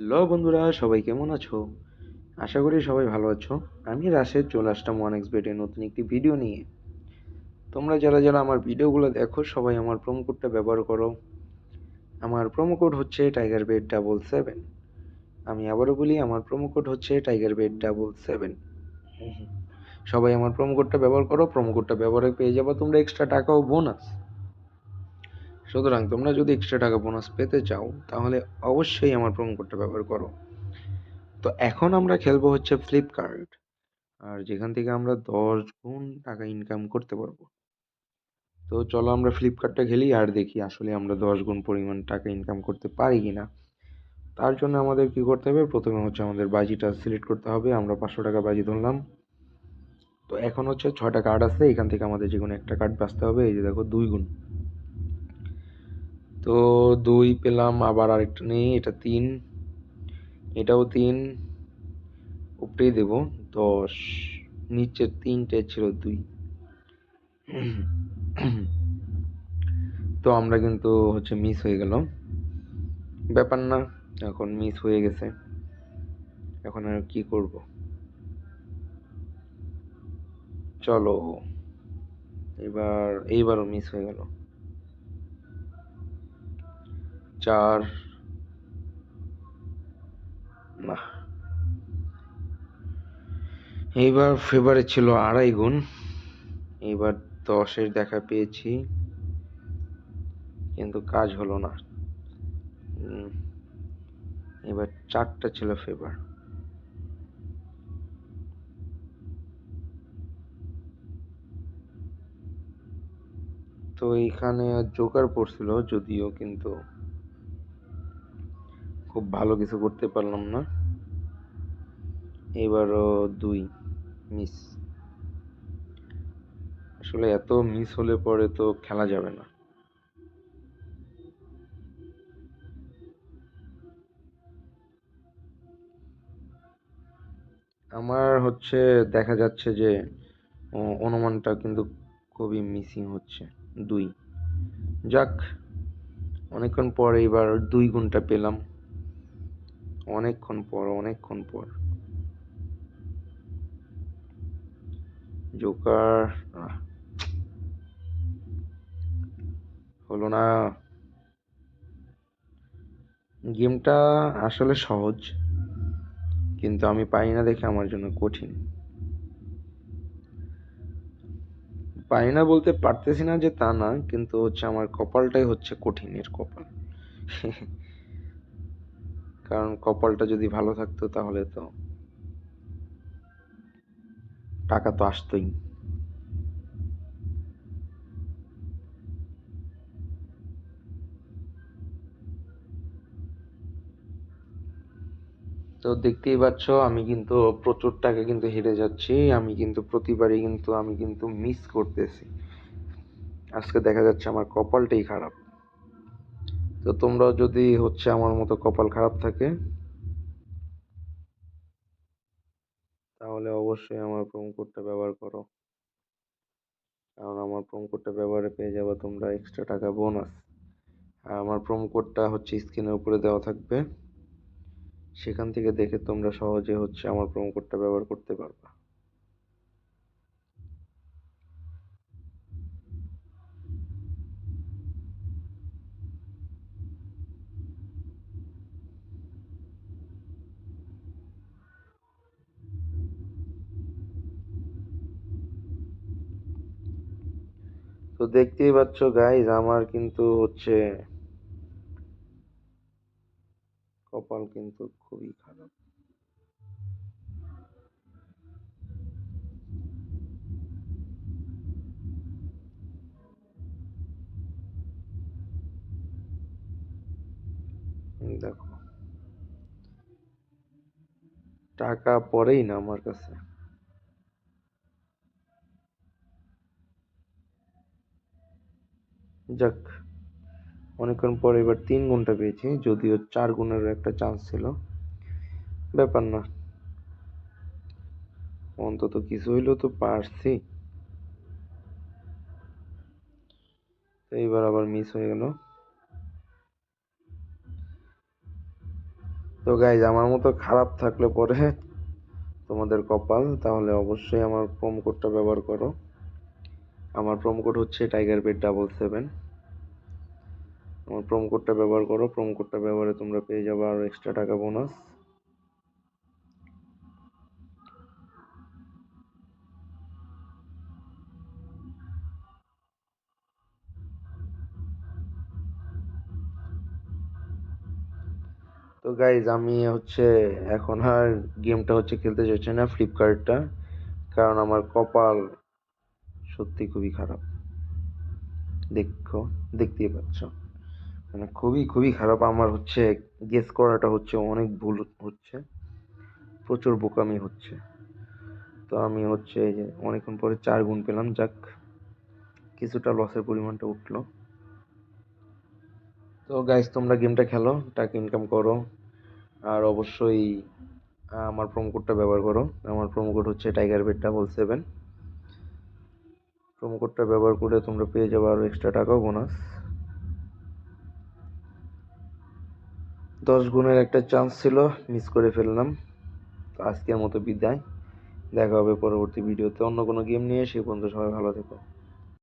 Hello বন্ধুরা, সবাই কেমন আছো? আশা করি সবাই ভালো আছো। আমি রাশেদ, চলে আসলাম ওয়ান এক্স বেডের নতুন একটি ভিডিও নিয়ে। তোমরা যারা যারা আমার ভিডিওগুলো দেখো, সবাই আমার প্রোমো কোডটা ব্যবহার করো। আমার প্রোমো কোড হচ্ছে টাইগার বেড ডাবল সেভেন আমি আবারও বলি, আমার প্রোমো কোড হচ্ছে টাইগার বেড ডাবল সেভেন সবাই আমার প্রোমো কোডটা ব্যবহার করো প্রোমো কোডটা ব্যবহারে পেয়ে যাব তোমরা এক্সট্রা টাকা ও বোনাস সুতরাং তোমরা যদি এক্সট্রা টাকা বোনাস পেতে চাও, তাহলে অবশ্যই আমার প্রোমো কোডটা ব্যবহার করো। তো এখন আমরা খেলব হচ্ছে ফ্লিপকার্ট আর যেখান থেকে আমরা দশ গুণ টাকা ইনকাম করতে পারব। তো চলো আমরা ফ্লিপকার্টটা খেলি আর দেখি আসলে আমরা দশ গুণ পরিমাণ টাকা ইনকাম করতে পারি কি না তার জন্য আমাদের কি করতে হবে? প্রথমে হচ্ছে আমাদের বাজিটা সিলেক্ট করতে হবে, আমরা পাঁচশো টাকা বাজি ধরলাম। তো এখন হচ্ছে ছয়টা কার্ড আছে, এখান থেকে আমাদের যে কোনো একটা কার্ড বাঁচতে হবে, এই যে দেখো দুই গুণ। তো দুই পেলাম, আবার আরেকটা নেই, এটা তিন। এটাও তিন। উপরেই দেব, দশ। নিচের তিনটে ছিল দুই। তো আমরা কিন্তু হচ্ছে মিস হয়ে গেল ব্যাপার না, এখন মিস হয়ে গেছে। এখন আর কি করব? চলো, এবার, এইবারও মিস হয়ে গেল। চার, না। এইবার ফেভারে ছিল আড়াই গুণ। এইবার দশের দেখা পেয়েছি। কিন্তু কাজ হলো না। এবার চারটা ছিল ফেভার তো এখানে জোকার পড়ছিল যদিও, কিন্তু খুব ভালো কিছু করতে পারলাম না। এবারও দুই মিস আসলে এত মিস হলে পরে তো খেলা যাবে না। আমার হচ্ছে দেখা যাচ্ছে যে অনুমানটা কিন্তু খুবই মিসিং হচ্ছে। দুই। যাক, অনেকক্ষণ পর এবার দুই গুণটা পেলাম। অনেকক্ষণ পর অনেকক্ষণ পর। জোকার হলো না। গেমটা আসলে সহজ, কিন্তু আমি পাই না দেখে আমার জন্য কঠিন। পারি না বলতে পারতেছি না যে তা না, কিন্তু হচ্ছে আমার কপালটাই হচ্ছে কঠিনের কপাল। কারণ কপালটা যদি ভালো থাকতো তাহলে তো টাকা তো আসতোই। তো দেখতেই পাচ্ছ, আমি কিন্তু প্রচুর টাকা কিন্তু হেরে যাচ্ছি, আমি কিন্তু প্রতিবারই কিন্তু, আমি কিন্তু মিস করতেছি। আজকে দেখা যাচ্ছে আমার কপালটাই খারাপ। তো তোমরাও যদি হচ্ছে আমার মতো কপাল খারাপ থাকে, তাহলে অবশ্যই আমার প্রোমো কোডটা ব্যবহার করো। কারণ আমার প্রোমো কোডটা ব্যবহারে পেয়ে যাবে তোমরা এক্সট্রা টাকা বোনাস আর আমার প্রোমো কোডটা হচ্ছে স্ক্রিনের উপরে দেওয়া থাকবে। সেখান থেকে দেখে তোমরা সহজে হচ্ছে আমার প্রোমো কোডটা ব্যবহার করতে পারবা। তো দেখতেই পাচ্ছ গাইজ আমার কিন্তু হচ্ছে কপাল কিন্তু খুবই খারাপ। দেখো, টাকা পড়েই না আমার কাছে। যাক, অনেকক্ষণ পর এবার তিন গুণটা পেয়েছি, যদিও চার গুণের একটা চান্স ছিল। ব্যাপার না। অন্তত কিছু হইলেও তো পারছি। এইবার আবার মিস হয়ে গেল। তো গাইজ আমার মতো খারাপ থাকলে পরে তোমাদের কপাল, তাহলে অবশ্যই আমার প্রোম কোডটা ব্যবহার করো। আমার প্রোম কোড হচ্ছে টাইগার বেড ডাবল সেভেন আমার প্রোম কোডটা ব্যবহার করো প্রোম কোডটা ব্যবহারে তোমরা পেয়ে যাবে আরও এক্সট্রা টাকা বোনাস তো গাইজ আমি হচ্ছে এখন আর গেমটা হচ্ছে খেলতে চাইছি না ফ্লিপকার্টটা কারণ আমার কপাল সত্যি খুবই খারাপ। দেখো, দেখতেই পাচ্ছ। মানে খুবই খুবই খারাপ। আমার হচ্ছে গেস করাটা হচ্ছে অনেক ভুল হচ্ছে। প্রচুর বোকামি হচ্ছে। তো আমি হচ্ছে যে অনেকক্ষণ পরে চার গুণ পেলাম। যাক, কিছুটা লসের পরিমাণটা উঠল। তো গাইজ তোমরা গেমটা খেলো, টাকা ইনকাম করো। আর অবশ্যই আমার প্রোমো কোডটা ব্যবহার করো। আমার প্রোমো কোড হচ্ছে tiger bed double seven promo কোডটা ব্যবহার করে তোমরা পেয়ে যাবে আরও এক্সট্রা টাকাও বোনাস দশ গুণের একটা চান্স ছিল মিস করে ফেললাম। আজকের মতো বিদায়। দেখা হবে পরবর্তী ভিডিওতে অন্য কোনো গেম নিয়ে সে পর্যন্ত সবাই ভালো থেকো।